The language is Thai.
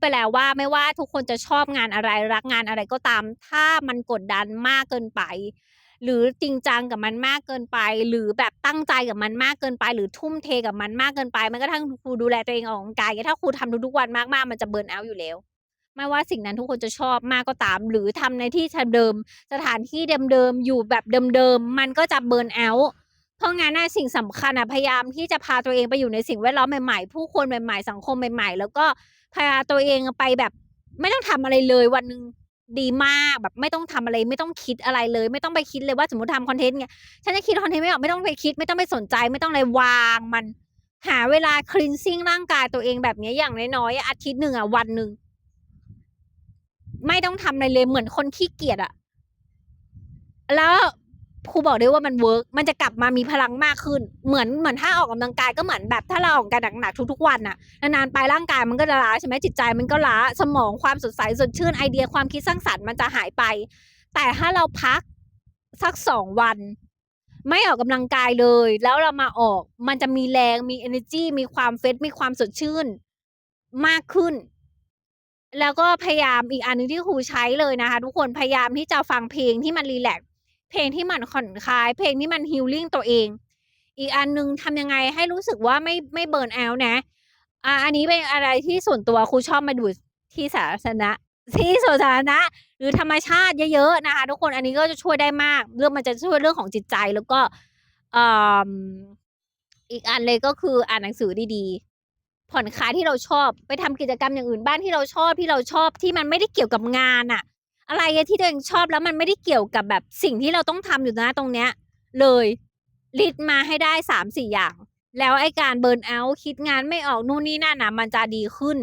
ไปแล้วว่าไม่ว่าทุกคนจะชอบงานอะไรรักงานอะไรก็ตาม ถ้ามันกดดันมากเกินไป หรือจริงจังกับมันมากเกินไป หรือแบบตั้งใจกับมันมากเกินไป หรือทุ่มเทกับมันมากเกินไปแม้กระทั่งครูดูแลตัวเองออกกำลังกายถ้าครูทำทุกๆวันมากๆมันจะเบิร์นเอาอยู่แล้ว ไม่ว่าสิ่งนั้นทุกคนจะชอบมากก็ตาม หรือทำในที่เดิมสถานที่เดิมๆอยู่แบบเดิมๆมันก็จะเบิร์นเอาเพราะงั้นน่ะสิ่งสำคัญอะพยายามที่จะพาตัวเองไปอยู่ในสิ่งแวดล้อมใหม่ๆ ผู้คนใหม่ๆ สังคมใหม่ ๆ แล้วก็ พาตัวเองไปแบบไม่ต้องทำอะไรเลยวันหนึ่งดีมากแบบไม่ต้องทำอะไรไม่ต้องคิดอะไรเลย ไม่ต้องไปคิดเลยว่าสมมติทำคอนเทนต์เนี่ยฉันจะคิดคอนเทนต์ไม่ออกไม่ต้องไปคิด ไม่ต้องไปสนใจไม่ต้องอะไรวางมัน หาเวลาคลีนซิ่งร่างกายตัวเองแบบนี้อย่างน้อยๆอาทิตย์หนึ่งอะวันหนึ่งไม่ต้องทำอะไรเลยเหมือนคนขี้เกียจอะแล้ว ครูบอกได้ว่ามันเวิร์กมันจะกลับมามีพลังมากขึ้น เหมือนเหมือนถ้าออกกำลังกายก็เหมือนแบบถ้าเราออกกำลังกายหนักๆทุกๆวันน่ะนานๆไปร่างกายมันก็จะล้าใช่ไหมจิตใจมันก็ล้าสมองความสดใสสดชื่นไอเดียความคิดสร้างสรรค์มันจะหายไป แต่ถ้าเราพักสักสองวัน ไม่ออกกำลังกายเลย แล้วเรามาออกมันจะมีแรงมี energy มีความเฟสมีความสดชื่นมากขึ้นแล้วก็พยายามอีกอันหนึงที่ครูใช้เลยนะคะ ทุกคนพยายามที่จะฟังเพลงที่มันรีแลก เพลงที่มันผ่อนคลาย เพลงที่มันฮีลลิ่งตัวเอง อีกอันหนึงทำยังไงให้รู้สึกว่าไม่ไม่เบิร์นเอานะ อ่า อันนี้เป็นอะไรที่ส่วนตัวครูชอบมาดูที่สาธารณะที่สวนสาธารณะหรือธรรมชาติเยอะๆนะคะทุกคนอันนี้ก็จะช่วยได้มาก เรื่องมันจะช่วยเรื่องของจิตใจแล้วก็อ่ออีกอันเลยก็คืออ่านหนังสือดีๆ ผ่อนคลายที่เราชอบ ไปทำกิจกรรมอย่างอื่นบ้านที่เราชอบที่เราชอบที่มันไม่ได้เกี่ยวกับงานอะ อะไรที่ตัวเองชอบแล้วมันไม่ได้เกี่ยวกับแบบสิ่งที่เราต้องทำอยู่นะตรงเนี้ย เลยลิดมาให้ได้สามสี่อย่าง แล้วไอ้การเบิร์นเอาท์คิดงานไม่ออกนู่นนี่นั่นนะมันจะดีขึ้น